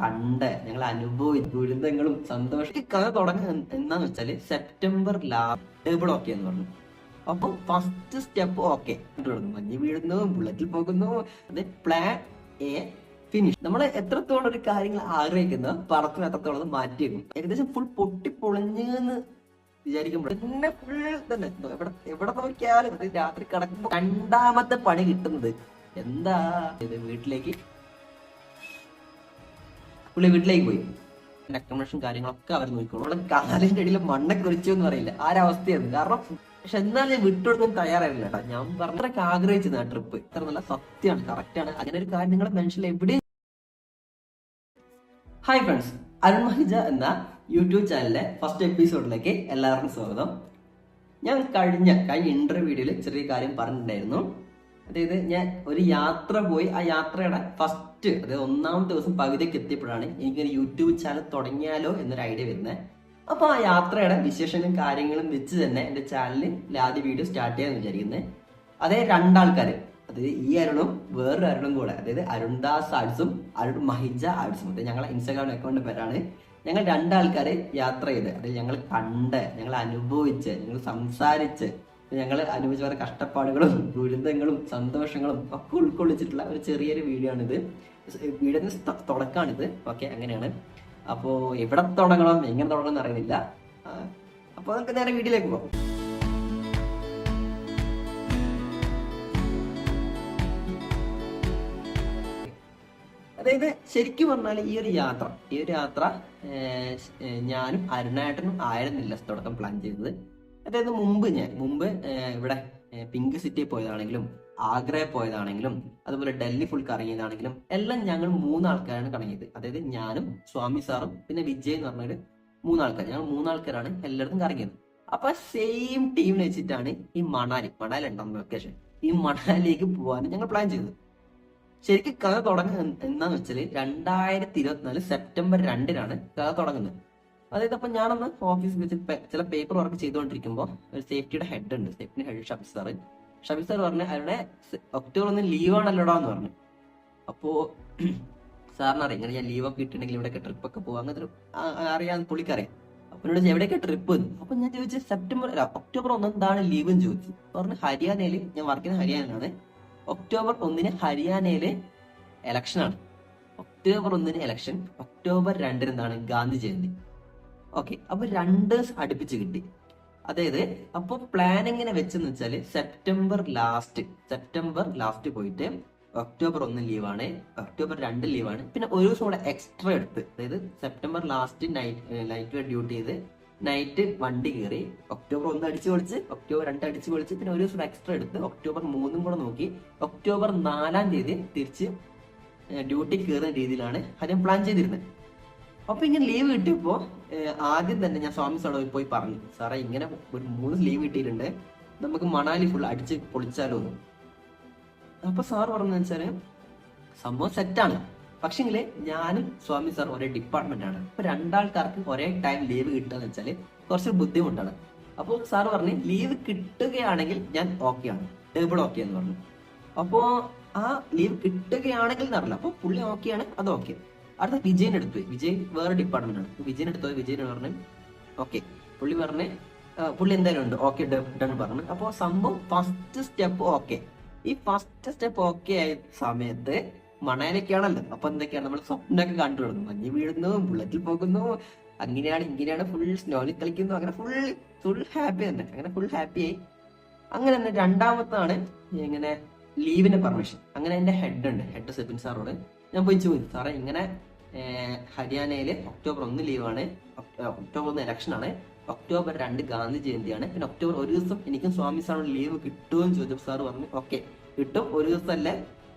കണ്ട് ഞങ്ങൾ അനുഭവിച്ചു ദുരിതങ്ങളും സന്തോഷം. കഥ തുടങ്ങുക എന്താന്ന് വെച്ചാൽ സെപ്റ്റംബർ ലാസ്റ്റ് ടേബിൾ ഓക്കെ എന്ന് പറഞ്ഞു. അപ്പൊ ഫസ്റ്റ് സ്റ്റെപ്പ് ഓക്കെ മഞ്ഞ് വീഴുന്നു ബുള്ളറ്റിൽ പോകുന്നു അത് പ്ലാൻ എ ഫിനിഷ് നമ്മൾ എത്രത്തോളം ഒരു കാര്യങ്ങൾ ആഗ്രഹിക്കുന്ന പടത്തിന് എത്രത്തോളം അത് മാറ്റിയേക്കും ഏകദേശം ഫുൾ പൊട്ടി പൊളിഞ്ഞെന്ന് വിചാരിക്കുമ്പോൾ പിന്നെ ഫുൾ തന്നെ. എവിടെ എവിടെ നോക്കിയാലും രാത്രി കിടക്കുമ്പോ രണ്ടാമത്തെ പണി കിട്ടുന്നത്. എന്താ ഇത് വീട്ടിലേക്ക് പുള്ളി വീട്ടിലേക്ക് പോയി. അക്കോമഡേഷൻ കാര്യങ്ങളൊക്കെ അവർ നോക്കിക്കോളും. അവിടെ കാലിന്റെ അടിയിൽ മണ്ണൊക്കെ കുറിച്ചു എന്ന് പറയില്ല. ആ ഒരു അവസ്ഥയാണ് കാരണം പക്ഷെ എന്നാൽ ഞാൻ വിട്ടുകൊടുക്കാൻ തയ്യാറായില്ല കേട്ടോ. ഞാൻ പറഞ്ഞൊക്കെ ആഗ്രഹിച്ചത് ആ ട്രിപ്പ് ഇത്ര നല്ല സത്യമാണ് കറക്റ്റ് ആണ്. അങ്ങനെ ഒരു കാര്യം നിങ്ങളുടെ മനുഷ്യൻ എവിടെയും ഹായ് ഫ്രണ്ട്സ് അരുൺ മഹിജ എന്ന യൂട്യൂബ് ചാനലിലെ ഫസ്റ്റ് എപ്പിസോഡിലേക്ക് എല്ലാവർക്കും സ്വാഗതം. ഞാൻ കഴിഞ്ഞ കഴിഞ്ഞ ഇന്റർവ്യൂ വീഡിയോയിൽ ചെറിയ കാര്യം പറഞ്ഞിട്ടുണ്ടായിരുന്നു. അതായത് ഞാൻ ഒരു യാത്ര പോയി ആ യാത്രയുടെ ഫസ്റ്റ് അതായത് ഒന്നാമത്തെ ദിവസം പകുതിക്ക് എത്തിയപ്പോഴാണ് എനിക്കൊരു യൂട്യൂബ് ചാനൽ തുടങ്ങിയാലോ എന്നൊരു ഐഡിയ വരുന്നത് അപ്പൊ ആ യാത്രയുടെ വിശേഷങ്ങളും കാര്യങ്ങളും വെച്ച് തന്നെ എന്റെ ചാനലിൽ ആദ്യ വീഡിയോ സ്റ്റാർട്ട് ചെയ്യാന്ന് വിചാരിക്കുന്നത് അതേ രണ്ടാൾക്കാർ അതായത് ഈ അരുണും വേറൊരു അരുണും കൂടെ അതായത് അരുൺദാസ് ആർട്സും അരുൺ മഹിജ ആർട്സും അതായത് ഞങ്ങളെ ഇൻസ്റ്റാഗ്രാം അക്കൗണ്ട് പേരാണ്. ഞങ്ങൾ രണ്ടാൾക്കാര് യാത്ര ചെയ്ത് അതായത് ഞങ്ങൾ കണ്ട് ഞങ്ങൾ അനുഭവിച്ച് ഞങ്ങൾ സംസാരിച്ച് ഞങ്ങൾ അനുഭവിച്ച പല കഷ്ടപ്പാടുകളും ദുരിതങ്ങളും സന്തോഷങ്ങളും ഒക്കെ ഉൾക്കൊള്ളിച്ചിട്ടുള്ള ഒരു ചെറിയൊരു വീഡിയോ ആണിത്. വീടിന് തുടക്കമാണിത് ഓക്കെ അങ്ങനെയാണ്. അപ്പോൾ എവിടെ തുടങ്ങണം എങ്ങനെ തുടങ്ങണം അറിയുന്നില്ല. അപ്പോൾ നമുക്ക് നേരെ വീട്ടിലേക്ക് പോകാം അതായത് ശരിക്കും പറഞ്ഞാൽ ഈ ഒരു യാത്ര ഈ ഒരു യാത്ര ഞാനും അരുണായിട്ടനും ആയിരുന്നില്ല തുടക്കം പ്ലാൻ ചെയ്തത്. അതായത് മുമ്പ് ഞാൻ മുമ്പ് ഇവിടെ പിങ്ക് സിറ്റി പോയതാണെങ്കിലും ആഗ്ര പോയതാണെങ്കിലും അതുപോലെ ഡൽഹി ഫുൾ കറങ്ങിയതാണെങ്കിലും എല്ലാം ഞങ്ങൾ മൂന്നാൾക്കാരാണ് കറങ്ങിയത് അതായത് ഞാനും സ്വാമി സാറും പിന്നെ വിജയ് എന്ന് പറഞ്ഞൊരു മൂന്നാൾക്കാർ. ഞങ്ങൾ മൂന്നാൾക്കാരാണ് എല്ലായിടത്തും കറങ്ങിയത് അപ്പൊ സെയിം ടീമിന് വെച്ചിട്ടാണ് ഈ മണാലി മണാലി ഉണ്ടാകുന്ന ലൊക്കേഷൻ ഈ മണാലിയിലേക്ക് പോകാൻ ഞങ്ങൾ പ്ലാൻ ചെയ്തത്. ശരിക്കും കഥ തുടങ്ങുന്നത് എന്താന്ന് വെച്ചാൽ രണ്ടായിരത്തി ഇരുപത്തിനാല് സെപ്റ്റംബർ രണ്ടിനാണ് കഥ തുടങ്ങുന്നത്. അതായത് അപ്പൊ ഞാനന്ന് ഓഫീസിൽ വെച്ച് ചില പേപ്പർ വർക്ക് ചെയ്തുകൊണ്ടിരിക്കുമ്പോൾ ഒരു സേഫ്റ്റിയുടെ ഹെഡ് ഉണ്ട്. Safety head Shabeer sir Shabeer sir പറഞ്ഞു അവരുടെ ഒക്ടോബർ ഒന്ന് ലീവ് ആണല്ലോടാന്ന് പറഞ്ഞു. അപ്പോ സാറിന് അറിയാം ഇങ്ങനെ ഞാൻ ലീവ് ഒക്കെ ഇട്ടിട്ടുണ്ടെങ്കിൽ ട്രിപ്പ് ഒക്കെ പോകാം അങ്ങനത്തെ അറിയാൻ പുള്ളിക്കറിയാം. അപ്പൊ എന്നോട് എവിടെയൊക്കെ ട്രിപ്പ് അപ്പൊ ഞാൻ ചോദിച്ചു സെപ്റ്റംബർ ഒക്ടോബർ ഒന്ന് എന്താണ് ലീവ് എന്ന് ചോദിച്ചു. പറഞ്ഞു ഹരിയാനയിൽ ഞാൻ വർക്ക് ചെയ്യുന്ന ഹരിയാനയിലാണ്. ഒക്ടോബർ ഒന്നിന് ഹരിയാനയിലെ എലക്ഷൻ ആണ്. ഒക്ടോബർ ഒന്നിന് ഇലക്ഷൻ ഒക്ടോബർ രണ്ടിന് എന്താണ് ഗാന്ധി ജയന്തി ഓക്കെ അപ്പൊ രണ്ട് അടുപ്പിച്ച് കിട്ടി. അതായത് അപ്പൊ പ്ലാൻ എങ്ങനെ വെച്ചെന്ന് വെച്ചാൽ സെപ്റ്റംബർ ലാസ്റ്റ് സെപ്റ്റംബർ ലാസ്റ്റ് പോയിട്ട് ഒക്ടോബർ ഒന്ന് ലീവാണ് ഒക്ടോബർ രണ്ട് ലീവാണ് പിന്നെ ഒരു ദിവസം കൂടെ എക്സ്ട്രാ എടുത്ത് അതായത് September last night night duty ചെയ്ത് നൈറ്റ് വണ്ടി കയറി ഒക്ടോബർ ഒന്ന് അടിച്ചു പൊളിച്ച് ഒക്ടോബർ രണ്ട് അടിച്ചു പൊളിച്ച് പിന്നെ ഒരു ദിവസം എക്സ്ട്രാ എടുത്ത് ഒക്ടോബർ മൂന്നും കൂടെ നോക്കി ഒക്ടോബർ നാലാം തീയതി തിരിച്ച് ഡ്യൂട്ടി കയറുന്ന രീതിയിലാണ് ആദ്യം പ്ലാൻ ചെയ്തിരുന്നത്. അപ്പൊ ഇങ്ങനെ ലീവ് കിട്ടിയപ്പോ ആദ്യം തന്നെ ഞാൻ സ്വാമി സാറോ പോയി പറഞ്ഞു സാറേ ഇങ്ങനെ ഒരു മൂന്ന് ലീവ് കിട്ടിയിട്ടുണ്ട്. നമുക്ക് മണാലി ഫുൾ അടിച്ച് പൊളിച്ചാലോ എന്ന്. അപ്പൊ സാർ പറഞ്ഞു വെച്ചാൽ സംഭവം സെറ്റാണ് പക്ഷെങ്കിൽ ഞാനും സ്വാമി സാർ ഒരേ ഡിപ്പാർട്ട്മെന്റ് ആണ്. അപ്പൊ രണ്ടാൾക്കാർക്ക് ഒരേ ടൈം ലീവ് കിട്ടുക എന്ന് വെച്ചാൽ കുറച്ച് ബുദ്ധിമുട്ടാണ്. അപ്പോൾ സാർ പറഞ്ഞു ലീവ് കിട്ടുകയാണെങ്കിൽ ഞാൻ ഓക്കെ ആണ്. ടേബിൾ ഓക്കെ എന്ന് പറഞ്ഞു. അപ്പോ ആ ലീവ് കിട്ടുകയാണെങ്കിൽ എന്നറിയില്ല അപ്പൊ പുള്ളി ഓക്കെ ആണ് അത് ഓക്കെ അടുത്ത വിജയൻ എടുത്തു. വിജയ് വേറെ ഡിപ്പാർട്ട്മെന്റ് ആണ്. വിജയൻ എടുത്തു. വിജയൻ പറഞ്ഞു ഓക്കെ പുള്ളി പറഞ്ഞ് പുള്ളി എന്തായാലും ഉണ്ട്. ഓക്കെ ഡൺ പറഞ്ഞു. അപ്പൊ സംഭവം ഫസ്റ്റ് സ്റ്റെപ്പ് ഓക്കെ ഈ ഫസ്റ്റ് സ്റ്റെപ്പ് ഓക്കെ ആയ സമയത്ത് മണാനൊക്കെയാണല്ലോ അപ്പൊ എന്തൊക്കെയാണ്? നമ്മൾ സ്വപ്നമൊക്കെ കണ്ടു തുടങ്ങും. മഞ്ഞ് വീഴുന്നു ബുള്ളറ്റിൽ പോകുന്നു അങ്ങനെയാണ് ഇങ്ങനെയാണ് ഫുൾ സ്നോലി കളിക്കുന്നു. അങ്ങനെ ഫുൾ ഫുൾ ഹാപ്പി തന്നെ. അങ്ങനെ ഫുൾ ഹാപ്പി ആയി. അങ്ങനെ തന്നെ രണ്ടാമത്താണ് ഇങ്ങനെ ലീവിന്റെ പെർമിഷൻ അങ്ങനെ എന്റെ ഹെഡ് ഉണ്ട്. ഹെഡ് സെബിൻ സാറോട് ഞാൻ പോയി ചോദിച്ചു സാറേ ഇങ്ങനെ ഏർ, ഹരിയാനയിൽ ഒക്ടോബർ ഒന്ന് ലീവാണ്. ഒക്ടോബർ ഒന്ന് ഇലക്ഷൻ ആണ് ഒക്ടോബർ രണ്ട് ഗാന്ധി ജയന്തിയാണ്. പിന്നെ ഒക്ടോബർ ഒരു ദിവസം എനിക്കും സ്വാമി സാറിന് ലീവ് കിട്ടുമെന്ന് ചോദിച്ചപ്പോൾ സാർ പറഞ്ഞു ഓക്കെ കിട്ടും. ഒരു ദിവസം അല്ല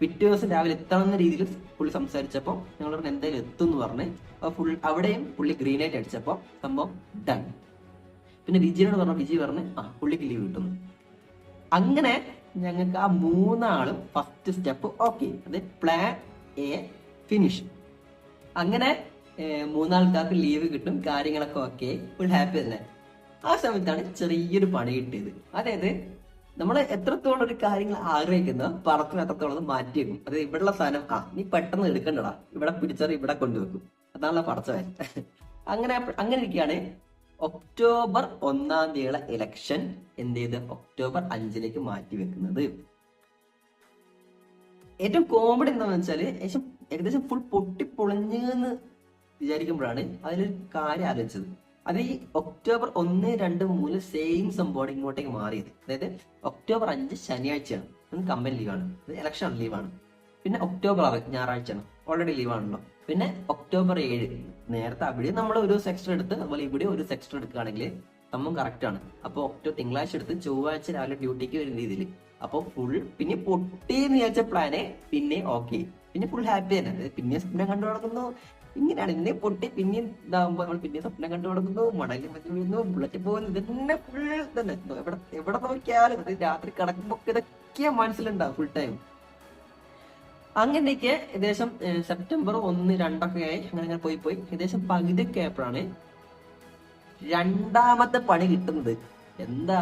പിറ്റേ ദിവസം രാവിലെ എത്തണമെന്ന രീതിയിൽ പുള്ളി സംസാരിച്ചപ്പോൾ ഞങ്ങൾ പറഞ്ഞു എന്തായാലും എത്തും എന്ന് പറഞ്ഞ്. ഫുൾ അവിടെയും പുള്ളി ഗ്രീൻ ലൈറ്റ് അടിച്ചപ്പോൾ സംഭവം ഡൺ പിന്നെ വിജയനോട് പറഞ്ഞു വിജയ് പറഞ്ഞു ആ പുള്ളിക്ക് ലീവ് കിട്ടുന്നു അങ്ങനെ ഞങ്ങൾക്ക് ആ മൂന്നാളും ഫസ്റ്റ് സ്റ്റെപ്പ് ഓക്കെ അത് പ്ലാൻ എ ഫിനിഷ് അങ്ങനെ മൂന്നാൾക്കാർക്ക് ലീവ് കിട്ടും കാര്യങ്ങളൊക്കെ ഓക്കെ ഫുൾ ഹാപ്പി തന്നെ. ആ സമയത്താണ് ചെറിയൊരു പണി കിട്ടിയത്. അതായത് നമ്മൾ എത്രത്തോളം ഒരു കാര്യങ്ങൾ ആഗ്രഹിക്കുന്നോ പണത്തിന് എത്രത്തോളം അത് മാറ്റി വെക്കും. അത് ഇവിടെയുള്ള സാധനം ആ നീ പെട്ടെന്ന് എടുക്കണ്ടടാ. ഇവിടെ പിടിച്ചാൽ ഇവിടെ കൊണ്ടുവെക്കും. അതാണല്ലോ പടച്ചവൻ അങ്ങനെ അങ്ങനെ ഇരിക്കുകയാണ്. ഒക്ടോബർ ഒന്നാം തീയതിയുള്ള ഇലക്ഷൻ എന്ത് ചെയ്ത്? ഒക്ടോബർ അഞ്ചിലേക്ക് മാറ്റി വെക്കുന്നത്. ഏറ്റവും കോമഡി എന്താണെന്ന് വെച്ചാൽ ഏകദേശം ഏകദേശം ഫുൾ പൊട്ടി പൊളിഞ്ഞെന്ന് വിചാരിക്കുമ്പോഴാണ് അതിലൊരു കാര്യം ആലോചിച്ചത്. അത് ഈ ഒക്ടോബർ ഒന്ന് രണ്ട് മൂന്ന് സെയിം സംഭവമാണ് ഇങ്ങോട്ടേക്ക് മാറിയത്. അതായത് ഒക്ടോബർ അഞ്ച് ശനിയാഴ്ചയാണ്. അന്ന് കമ്പനി ലീവാണ് ഇലക്ഷൻ ലീവാണ് പിന്നെ ഒക്ടോബർ ആറ് ഞായറാഴ്ചയാണ്. ഓൾറെഡി ലീവാണല്ലോ പിന്നെ ഒക്ടോബർ ഏഴ് നേരത്തെ അവിടെ നമ്മൾ ഒരു സെക്ഷൻ എടുത്ത് അതുപോലെ ഇവിടെ ഒരു സെക്ഷൻ എടുക്കുകയാണെങ്കിൽ സംഭവം കറക്റ്റ് ആണ്. അപ്പോൾ ഒക്ടോബർ തിങ്കളാഴ്ച എടുത്ത് ചൊവ്വാഴ്ച രാവിലെ ഡ്യൂട്ടിക്ക് വരുന്ന രീതിയിൽ അപ്പോൾ ഫുൾ പിന്നെ പൊട്ടിയെന്ന് വിചാരിച്ച പ്ലാനെ പിന്നെ ഓക്കെ പിന്നെ ഫുൾ ഹാപ്പി തന്നെ പിന്നെ സ്വപ്നം കണ്ടു തുടങ്ങുന്നു ഇങ്ങനെയാണ്. ഇന്നേ പൊട്ടി പിന്നെയും ഇതാകുമ്പോൾ നമ്മൾ പിന്നെ സ്വപ്നം കണ്ടു തുടങ്ങുന്നു മടങ്ങി മഞ്ഞ് വീഴുന്നു. ബുള്ളറ്റ് പോകുന്നു. ഇതന്നെ ഫുൾ തന്നെ എവിടെ എവിടെ നോക്കിയാലും അത് രാത്രി കിടക്കുമ്പോൾ ഇതൊക്കെ മനസ്സിലുണ്ടാവും ഫുൾ ടൈം അങ്ങനെയൊക്കെ ഏകദേശം സെപ്റ്റംബർ ഒന്ന് രണ്ടൊക്കെ ആയി. അങ്ങനെ അങ്ങനെ പോയി പോയി. ഏകദേശം പകുതിയൊക്കെ ആയപ്പോഴാണ് രണ്ടാമത്തെ പണി കിട്ടുന്നത്. എന്താ?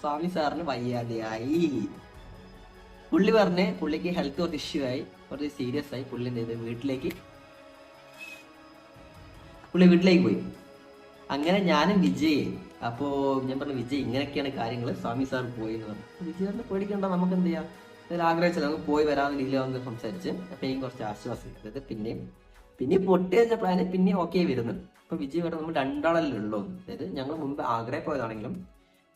സ്വാമി സാറിന് വയ്യാതെയായി. പുള്ളി പറഞ്ഞ് പുള്ളിക്ക് ഹെൽത്ത് കുറച്ച് ഇഷ്യൂ ആയി കുറച്ച് സീരിയസ് ആയി. പുള്ളി എന്ത് ചെയ്ത്? വീട്ടിലേക്ക് പുള്ളി വീട്ടിലേക്ക് പോയി. അങ്ങനെ ഞാനും വിജയ് അപ്പോ ഞാൻ പറഞ്ഞു വിജയ് ഇങ്ങനെയൊക്കെയാണ് കാര്യങ്ങൾ സ്വാമി സാർ പോയി എന്ന് പറഞ്ഞു വിജയ് പറഞ്ഞു പേടിക്കണ്ട നമുക്ക് എന്ത് ചെയ്യാം? അതിൽ ആഗ്രഹിച്ചത് നമുക്ക് പോയി വരാമെന്ന് രീതിയിൽ നമുക്ക് സംസാരിച്ച്. അപ്പൊ എനിക്ക് കുറച്ച് ആശ്വാസം അതായത് പിന്നെയും പിന്നെ പൊട്ടി പ്ലാന് പിന്നെ ഓക്കെ വരുന്നുണ്ട് അപ്പൊ വിജയ് പറഞ്ഞു നമ്മൾ രണ്ടാളല്ലേ ഉള്ളൂ. അതായത് ഞങ്ങൾ മുമ്പ് ആഗ്രഹ പോയതാണെങ്കിലും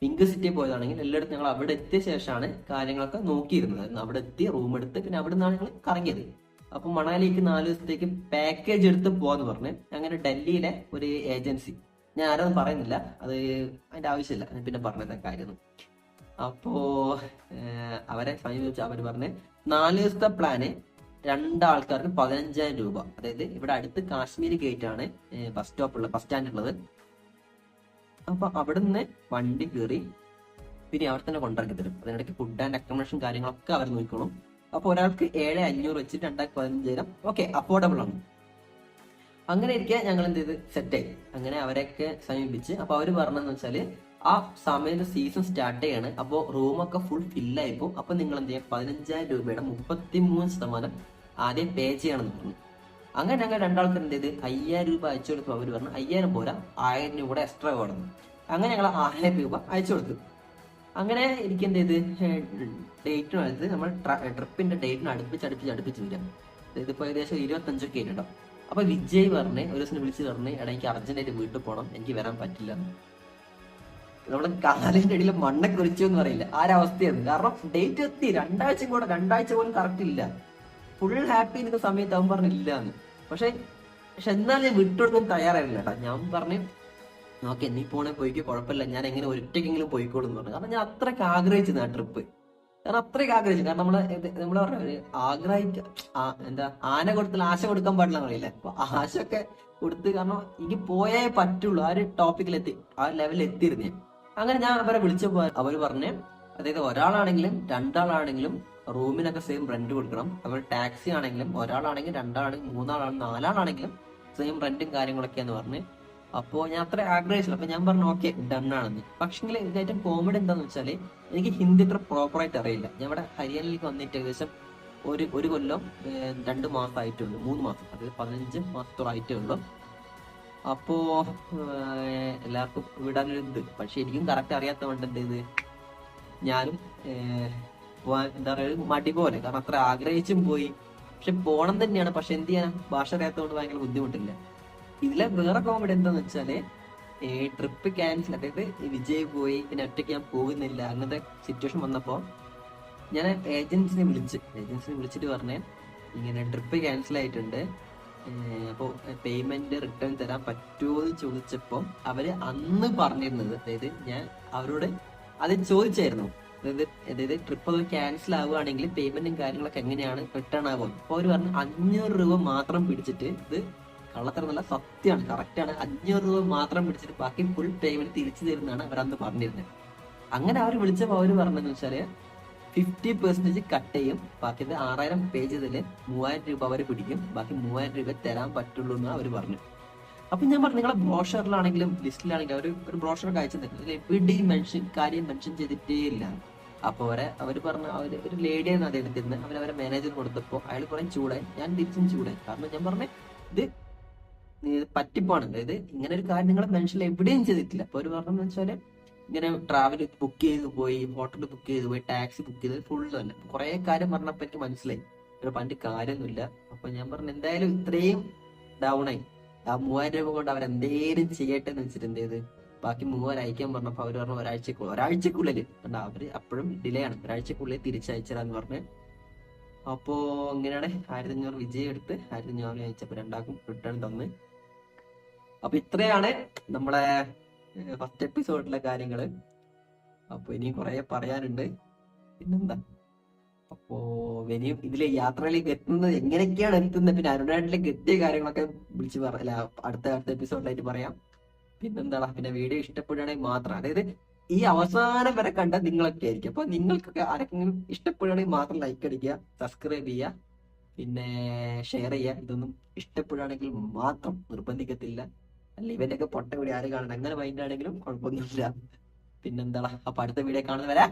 പിങ്ക് സിറ്റി പോയതാണെങ്കിൽ എല്ലായിടത്തും ഞങ്ങൾ അവിടെ എത്തിയ ശേഷമാണ് കാര്യങ്ങളൊക്കെ നോക്കിയിരുന്നത്. അവിടെ എത്തി റൂം എടുത്ത് പിന്നെ അവിടെ നിന്നാണ് ഞങ്ങൾ കറങ്ങിയത്. അപ്പൊ മണാലിക്ക് നാല് ദിവസത്തേക്ക് പാക്കേജ് എടുത്ത് പോവാന്ന് പറഞ്ഞ് അങ്ങനെ ഡൽഹിയിലെ ഒരു ഏജൻസി ഞാൻ ആരൊന്നും പറയുന്നില്ല. അത് അതിന്റെ ആവശ്യമില്ല. ഞാൻ പിന്നെ പറഞ്ഞത് കാര്യം അപ്പോ അവരെ സമീപിച്ച് അവർ പറഞ്ഞ് നാല് ദിവസത്തെ പ്ലാന് രണ്ടാൾക്കാർക്ക് പതിനഞ്ചായിരം രൂപ. അതായത് ഇവിടെ അടുത്ത് കാശ്മീർ ഗേറ്റ് ആണ് ബസ് സ്റ്റോപ്പ് ഉള്ളത് ബസ് സ്റ്റാൻഡ് ഉള്ളത്. അപ്പൊ അവിടുന്ന് വണ്ടി കയറി പിന്നെ അവിടെ തന്നെ കൊണ്ടിറക്കി തരും അതിനിടയ്ക്ക് ഫുഡ് ആൻഡ് അക്കോമഡേഷൻ കാര്യങ്ങളൊക്കെ അവർ നോക്കണം അപ്പൊ ഒരാൾക്ക് ഏഴ് അഞ്ഞൂറ് വെച്ചിട്ട് രണ്ടായിരത്തി പതിനഞ്ചായിരം ഓക്കെ അഫോർഡബിൾ ആണ്. അങ്ങനെ ഇരിക്കാൻ ഞങ്ങൾ എന്ത് ചെയ്ത്? സെറ്റായി അങ്ങനെ അവരെയൊക്കെ സമീപിച്ച് അപ്പൊ അവർ പറഞ്ഞതെന്ന് വെച്ചാൽ ആ സമയത്ത് സീസൺ സ്റ്റാർട്ട് ചെയ്യാണ്. അപ്പോൾ റൂമൊക്കെ ഫുൾ ഫില്ലായിപ്പോ അപ്പൊ നിങ്ങൾ എന്ത് ചെയ്യാം? പതിനഞ്ചായിരം രൂപയുടെ മുപ്പത്തി മൂന്ന് ശതമാനം ആദ്യം പേ ചെയ്യണമെന്ന് പറഞ്ഞു. അങ്ങനെ ഞങ്ങൾ രണ്ടാൾക്കാർ എന്ത് ചെയ്ത്? അയ്യായിരം രൂപ അയച്ചു കൊടുത്തു. അവർ പറഞ്ഞു അയ്യായിരം പോരാ ആയിരം രൂപ കൂടെ എക്സ്ട്രാ വേണം. അങ്ങനെ ഞങ്ങൾ ആയിരം രൂപ അയച്ചു കൊടുത്തു. അങ്ങനെ എനിക്ക് എന്ത് ചെയ്ത്? ഡേറ്റിനും അടുത്ത് നമ്മൾ ട്രിപ്പിന്റെ ഡേറ്റിന് അടുപ്പിച്ച് അടുപ്പിച്ച് അടുപ്പിച്ച് വരാം ഇതിപ്പോ ഏകദേശം ഇരുപത്തഞ്ചൊക്കെ ആയിട്ടുണ്ടോ അപ്പൊ വിജയ് പറഞ്ഞ് ഒരു ദിവസം വിളിച്ച് പറഞ്ഞ് എടാ എനിക്ക് അർജന്റായിട്ട് വീട്ടിൽ പോകണം എനിക്ക് വരാൻ പറ്റില്ല. എന്ന്." നമ്മുടെ കാലിന്റെ ഇടയിൽ മണ്ണൊക്കെ ഒളിച്ചു എന്ന് പറയില്ല ആ അവസ്ഥയാണ് കാരണം ഡേറ്റ് എത്തി. രണ്ടാഴ്ച കൂടെ രണ്ടാഴ്ച പോലും കറക്റ്റ് ഇല്ല. ഫുൾ ഹാപ്പി നിൽക്കുന്ന സമയത്ത് അവൻ പറഞ്ഞില്ല എന്ന്. പക്ഷെ പക്ഷെ എന്നാൽ ഞാൻ വിട്ടുകൊടുക്കാൻ തയ്യാറായില്ല കേട്ടോ. ഞാൻ പറഞ്ഞു നോക്കി നീ പോണേ പോയിക്കോ കുഴപ്പമില്ല. ഞാൻ എങ്ങനെ ഒറ്റയ്ക്കെങ്കിലും പോയിക്കോളും എന്ന് പറഞ്ഞു. കാരണം ഞാൻ അത്രയ്ക്ക് ആഗ്രഹിച്ചിരുന്നു ആ ട്രിപ്പ്. കാരണം അത്രയ്ക്ക് ആഗ്രഹിച്ചു. കാരണം നമ്മൾ നമ്മളെ പറഞ്ഞ ആഗ്രഹിക്ക എന്താ ആന കൊടുത്താൽ ആശ കൊടുക്കാൻ പാടില്ല എന്നറിയില്ല? അപ്പൊ ആശ ഒക്കെ കൊടുത്ത് കാരണം എനിക്ക് പോയേ പറ്റുള്ളൂ. ആ ഒരു ടോപ്പിക്കിൽ എത്തി ആ ലെവലിൽ എത്തിയിരുന്നു അങ്ങനെ ഞാൻ അവരെ വിളിച്ചപ്പോ അവർ പറഞ്ഞു അതായത് ഒരാളാണെങ്കിലും രണ്ടാളാണെങ്കിലും റൂമിനൊക്കെ സെയിം റെന്റ് കൊടുക്കണം. അതുപോലെ ടാക്സി ആണെങ്കിലും ഒരാളാണെങ്കിൽ രണ്ടാളാണെങ്കിലും മൂന്നാളാണെങ്കിലും നാലാളാണെങ്കിലും സെയിം റെന്റും കാര്യങ്ങളൊക്കെയാന്ന് പറഞ്ഞ്. അപ്പോ ഞാൻ അത്ര ആഗ്രഹിച്ചില്ല. അപ്പൊ ഞാൻ പറഞ്ഞു ഓക്കെ ഡൺ ആണെന്ന്. പക്ഷെങ്കിൽ ഏറ്റവും കോമഡി എന്താന്ന് വെച്ചാൽ എനിക്ക് ഹിന്ദി അത്ര പ്രോപ്പർ ആയിട്ട് അറിയില്ല. ഞാൻ ഇവിടെ ഹരിയാനയിലേക്ക് വന്നിട്ട് ഏകദേശം ഒരു ഒരു കൊല്ലം രണ്ടു രണ്ട് മാസം ആയിട്ടുള്ളൂ മൂന്ന് മാസം. അതായത് പതിനഞ്ച് മാസത്തോളം ആയിട്ടേ ഉള്ളൂ അപ്പോ എല്ലാവർക്കും വിടാനൊരു ഇത്. പക്ഷെ എനിക്കും കറക്റ്റ് അറിയാത്തതുകൊണ്ട് എന്ത് ചെയ്ത്? ഞാനും എന്താ പറയുക മടി പോലെ. കാരണം അത്ര ആഗ്രഹിച്ചും പോയി. പക്ഷെ പോണം തന്നെയാണ്. പക്ഷെ എന്ത് ചെയ്യാൻ ഭാഷ അറിയാത്തതുകൊണ്ട് ഭയങ്കര ബുദ്ധിമുട്ടില്ല. ഇതിലെ വേറെ കോമഡി എന്താന്ന് വെച്ചാൽ ഈ ട്രിപ്പ് ക്യാൻസൽ അതായത് വിജയ് പോയി പിന്നെ ഒറ്റയ്ക്ക് ഞാൻ പോകുന്നില്ല അങ്ങനത്തെ സിറ്റുവേഷൻ വന്നപ്പോ ഞാൻ ഏജൻസിനെ വിളിച്ച് ഏജൻസിനെ വിളിച്ചിട്ട് പറഞ്ഞേ ഇങ്ങനെ ട്രിപ്പ് ക്യാൻസൽ ആയിട്ടുണ്ട്. അപ്പോൾ പേയ്മെന്റ് റിട്ടേൺ തരാൻ പറ്റുമോ എന്ന് ചോദിച്ചപ്പോൾ അവർ അന്ന് പറഞ്ഞിരുന്നത് അതായത് ഞാൻ അവരോട് അത് ചോദിച്ചായിരുന്നു. അതായത് ട്രിപ്പ് അത് ക്യാൻസൽ ആവുകയാണെങ്കിൽ പേയ്മെന്റും കാര്യങ്ങളൊക്കെ എങ്ങനെയാണ് റിട്ടേൺ ആകും അപ്പോൾ അവർ പറഞ്ഞു അഞ്ഞൂറ് രൂപ മാത്രം പിടിച്ചിട്ട് ഇത് കള്ളത്തരമല്ല സത്യമാണ് കറക്റ്റ് ആണ്. അഞ്ഞൂറ് രൂപ മാത്രം പിടിച്ചിട്ട് ബാക്കി ഫുൾ പേയ്മെന്റ് തിരിച്ചു തരുന്നതാണ് അവർ അന്ന് പറഞ്ഞിരുന്നത്. അങ്ങനെ അവർ വിളിച്ചപ്പോൾ അവർ പറഞ്ഞതെന്ന് വെച്ചാൽ ഫിഫ്റ്റി പെർസെന്റേജ് കട്ട് ചെയ്യും. ബാക്കി ആറായിരം പേ ചെയ്തതിൽ മൂവായിരം രൂപ അവർ പിടിക്കും. ബാക്കി മൂവായിരം രൂപ തരാൻ പറ്റുള്ളൂ എന്ന് അവർ പറഞ്ഞു. അപ്പൊ ഞാൻ പറഞ്ഞു നിങ്ങളെ ബ്രോഷറിലാണെങ്കിലും ലിസ്റ്റിലാണെങ്കിലും അവർ ഒരു ബ്രോഷർ അയച്ചു തരുന്നത് എവിടെയും മെൻഷൻ കാര്യം മെൻഷൻ ചെയ്തിട്ടേ ഇല്ല. അപ്പൊ അവരെ അവർ പറഞ്ഞ അവർ ഒരു ലേഡിയാണ് എടുത്തിരുന്നത് അവർ അവരെ മാനേജർ കൊടുത്തപ്പോ അയാൾ കുറെ ചൂടായി. ഞാൻ തിരിച്ചും ചൂടായി. കാരണം ഞാൻ പറഞ്ഞു ഇത് പറ്റിപ്പാണ് അതായത് ഇങ്ങനെ ഒരു കാര്യം നിങ്ങളെ മെൻഷൻ എവിടെയും ചെയ്തിട്ടില്ല. അപ്പൊ അവർ പറഞ്ഞെന്ന് വെച്ചാൽ ഇങ്ങനെ ട്രാവൽ ബുക്ക് ചെയ്ത് പോയി ഹോട്ടൽ ബുക്ക് ചെയ്ത് പോയി ടാക്സി ബുക്ക് ചെയ്ത് ഫുൾ തന്നെ. കുറെ കാര്യം പറഞ്ഞപ്പോ എനിക്ക് മനസ്സിലായി. ഒരു പണ്ട് കാര്യമൊന്നുമില്ല. അപ്പൊ ഞാൻ പറഞ്ഞു എന്തായാലും ഇത്രയും ഡൗൺ ആയി. ആ മൂവായിരം രൂപ കൊണ്ട് അവർ എന്തേലും ചെയ്യട്ടെ എന്ന് വെച്ചിട്ട് എന്ത് ബാക്കി മൂവായിരം അയക്കാൻ പറഞ്ഞപ്പോ അവർ പറഞ്ഞു ഒരാഴ്ചക്കുള്ളിൽ ഒരാഴ്ചക്കുള്ളിൽ കണ്ട അവർ അപ്പോഴും ഡിലേ ആണ്. ഒരാഴ്ചക്കുള്ളിൽ തിരിച്ചയച്ചതാന്ന് പറഞ്ഞ്. അപ്പോ ഇങ്ങനെയാണ് ആയിരത്തി അഞ്ഞൂറ് വിജയം എടുത്ത് ആയിരത്തി അഞ്ഞൂറ് അയച്ചപ്പോ രണ്ടാക്കും റിട്ടേൺ തന്ന്. അപ്പൊ ഇത്രയാണ് നമ്മളെ ഫസ്റ്റ് എപ്പിസോഡിലെ കാര്യങ്ങൾ. അപ്പൊ ഇനിയും കുറെ പറയാനുണ്ട്. പിന്നെന്താ? അപ്പോ വലിയ ഇതിലെ യാത്രയിലേക്ക് എത്തുന്നത് എങ്ങനെയൊക്കെയാണ് എത്തുന്നത്? പിന്നെ അരുണാട്ടിലേക്ക് എത്തിയ കാര്യങ്ങളൊക്കെ വിളിച്ച് പറയല അടുത്ത അടുത്ത എപ്പിസോഡിലായിട്ട് പറയാം. പിന്നെന്താടാ? പിന്നെ വീഡിയോ ഇഷ്ടപ്പെടുകയാണെങ്കിൽ മാത്രം. അതായത് ഈ അവസാനം വരെ കണ്ട നിങ്ങളൊക്കെ ആയിരിക്കും. അപ്പൊ നിങ്ങൾക്കൊക്കെ ആരെങ്കിലും ഇഷ്ടപ്പെടുകയാണെങ്കിൽ മാത്രം ലൈക്ക് അടിക്കുക സബ്സ്ക്രൈബ് ചെയ്യുക പിന്നെ ഷെയർ ചെയ്യുക. ഇതൊന്നും ഇഷ്ടപ്പെടുകയാണെങ്കിൽ മാത്രം നിർബന്ധിക്കത്തില്ല. അല്ല ഇവന്റെ ഒക്കെ പൊട്ട കൂടി ആരും കാണണം അങ്ങനെ മൈൻഡ് ആണെങ്കിലും കുഴപ്പമൊന്നുമില്ല. പിന്നെന്താടാ? അപ്പൊ അടുത്ത വീഡിയോ കാണുന്നവരെ